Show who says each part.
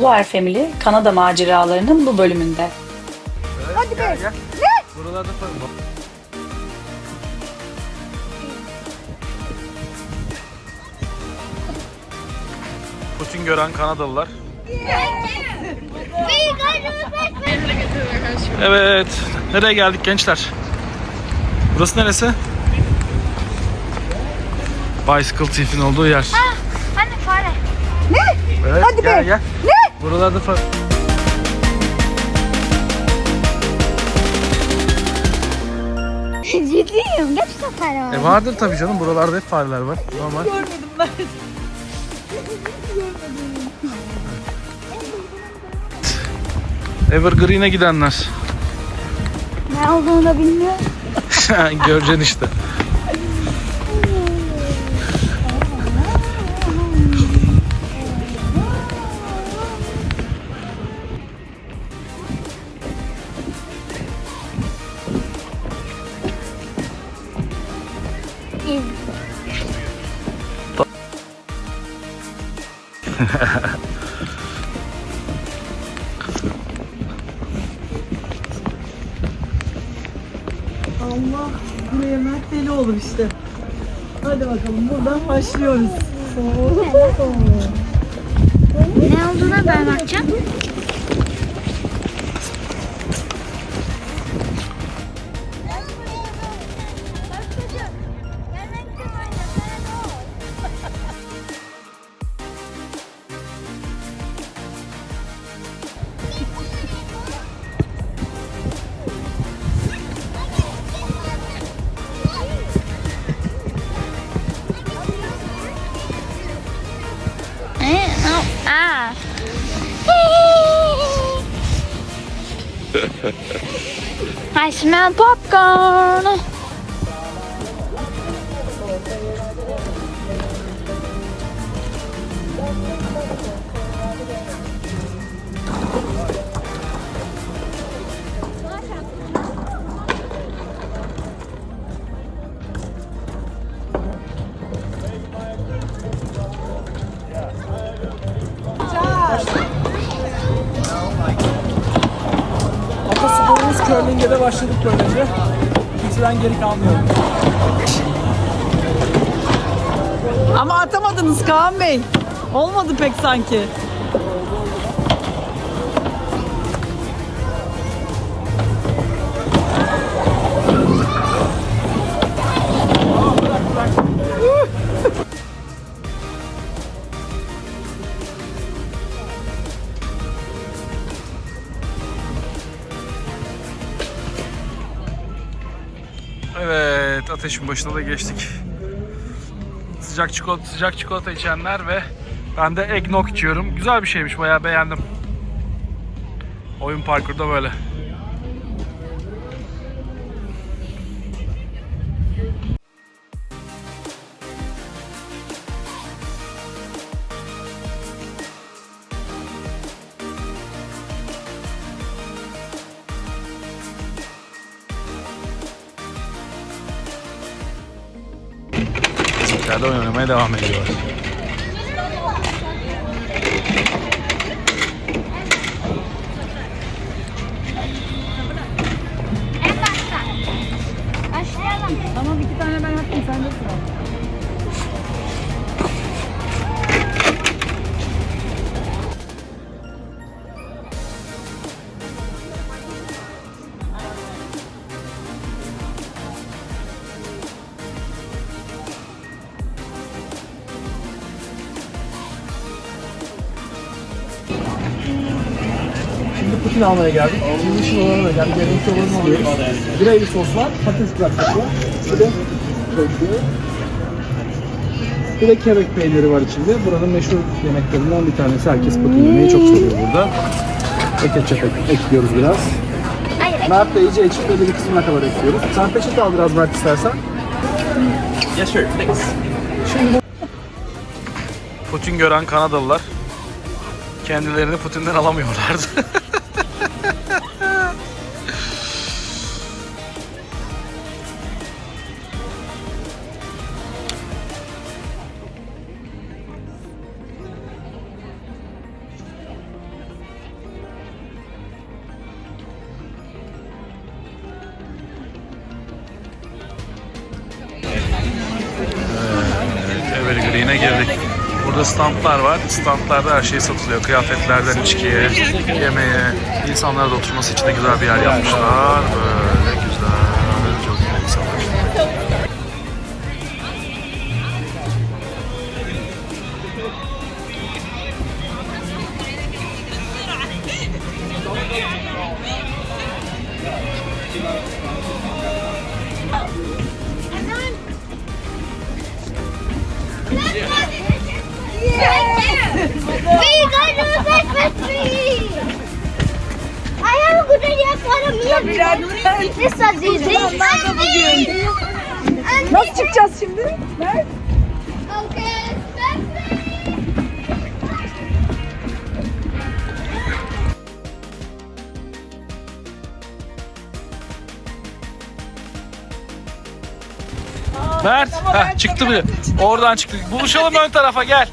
Speaker 1: Luar Family Kanada maceralarının bu bölümünde.
Speaker 2: Hadi be.
Speaker 3: Gel. Ne? Buralarda falan. Putin gören Kanadalılar. Evet. Nereye geldik gençler? Burası neresi? Bicycle Thief'in olduğu yer.
Speaker 2: Anne fare.
Speaker 3: Evet,
Speaker 2: Hadi
Speaker 3: gel,
Speaker 2: be.
Speaker 3: Gel.
Speaker 2: Ne?
Speaker 3: Buralarda fa-
Speaker 2: Ciddiyim. Gerçekten fare var.
Speaker 3: E vardır tabii canım. Buralarda hep fareler var. Normal.
Speaker 2: Görmedim ben.
Speaker 3: Evergreen'e gidenler.
Speaker 2: Ne olduğunu da bilmiyorum.
Speaker 3: Göreceksin işte.
Speaker 4: Allah buraya Mert deli olur işte. Hadi bakalım buradan başlıyoruz.
Speaker 2: Ne olduğuna ben bakacağım. I smell popcorn.
Speaker 4: Curling'e de başladık böylece. Kimseden geri kalmıyorum. Ama atamadınız Kaan Bey. Olmadı pek sanki.
Speaker 3: Evet, ateşin başına da geçtik. Sıcak çikolata, sıcak çikolata içenler ve ben de eggnog içiyorum. Güzel bir şeymiş, bayağı beğendim. Oyun parkurda böyle. İçeride oynamaya devam ediyorlar.
Speaker 4: Şimdi Putin almaya geldik. Şimdi işin olanı da geldik. Yerimsi olanı alıyoruz. Gravy sos var. Patates kızartması var. Bir de. Bir de kebek peyniri var içinde. Buranın meşhur yemeklerinden bir tanesi. Herkes Putin yemeği çok seviyor burada. Ve ketçap ek- ekliyoruz biraz.
Speaker 2: Hayır.
Speaker 4: Mert de iyice ekşi belli bir kısmına kadar ekliyoruz. Sen peçete al biraz Mert istersen.
Speaker 3: Yes sir, thanks. Putin gören Kanadalılar kendilerini Putin'den alamıyorlardı. şeyine girdik. Burada standlar var. Standlarda her şey satılıyor. Kıyafetlerden içkiye, yemeğe, insanlara da oturması için de güzel bir yer yapmışlar. Böyle.
Speaker 2: We got to breakfast tree. I have a good idea for a meal. This is easy.
Speaker 1: Nasıl çıkacağız şimdi?
Speaker 2: Okay.
Speaker 3: Mert, heh, çıktı bile. Oradan çıktı. Buluşalım ön tarafa gel.